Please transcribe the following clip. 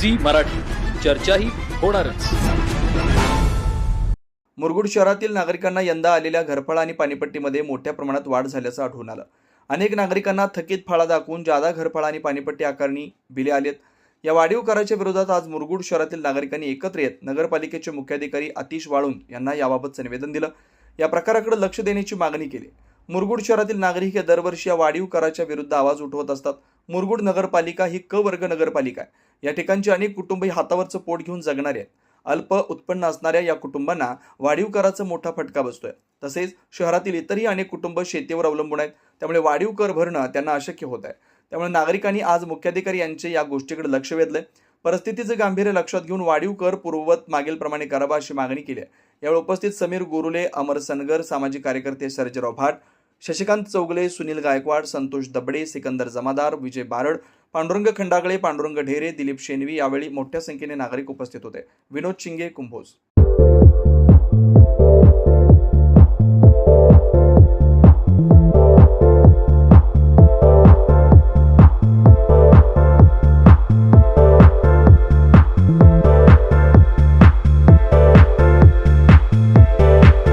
Zee Marathi. चर्चाही होणारच. मुरगुड शहरातील नागरिकांना यंदा आलेल्या घरफळा आणि पाणीपट्टीमध्ये मोठ्या प्रमाणात वाढ झाल्याचं आढळून आलं. अनेक नागरिकांना थकीत फाळा दाखवून जादा घरफळा आणि पाणीपट्टी आकारणी बिले आलेत. या वाढीव कराच्या विरोधात आज मुरगुड शहरातील नागरिकांनी एकत्र येत नगरपालिकेचे मुख्याधिकारी आतिश वाळून यांना याबाबतचं निवेदन दिलं. या प्रकाराकडे लक्ष देण्याची मागणी केली. मुरगुड शहरातील नागरिक हे दरवर्षी या वाढीव कराच्या विरुद्ध आवाज उठवत असतात. मुरगुड नगरपालिका ही क वर्ग नगरपालिका आहे. या ठिकाणची अनेक कुटुंब ही हातावरचं पोट घेऊन जगणारे आहेत. अल्प उत्पन्न असणाऱ्या या कुटुंबांना वाढीव कराचा मोठा फटका बसतोय. तसेच शहरातील इतरही अनेक कुटुंब शेतीवर अवलंबून आहेत. त्यामुळे वाढीव कर भरणं त्यांना अशक्य होत आहे. त्यामुळे नागरिकांनी आज मुख्याधिकारी यांचे या गोष्टीकडे लक्ष वेधलंय. परिस्थितीचं गांभीर्य लक्षात घेऊन वाढीव कर पूर्ववत मागीलप्रमाणे करावा अशी मागणी केली आहे. यावेळी उपस्थित समीर गोरुले अमर सनगर सामाजिक कार्यकर्ते सर्जेराव भाट शशिकांत चौगले सुनील गायकवाड संतोष दबडे सिकंदर जमादार विजय बारड पांडुरंग खंडागळे पांडुरंग ढेरे दिलीप शेनवी यावेळी मोठ्या संख्येने नागरिक उपस्थित होते. विनोद शिंगे कुंभोज.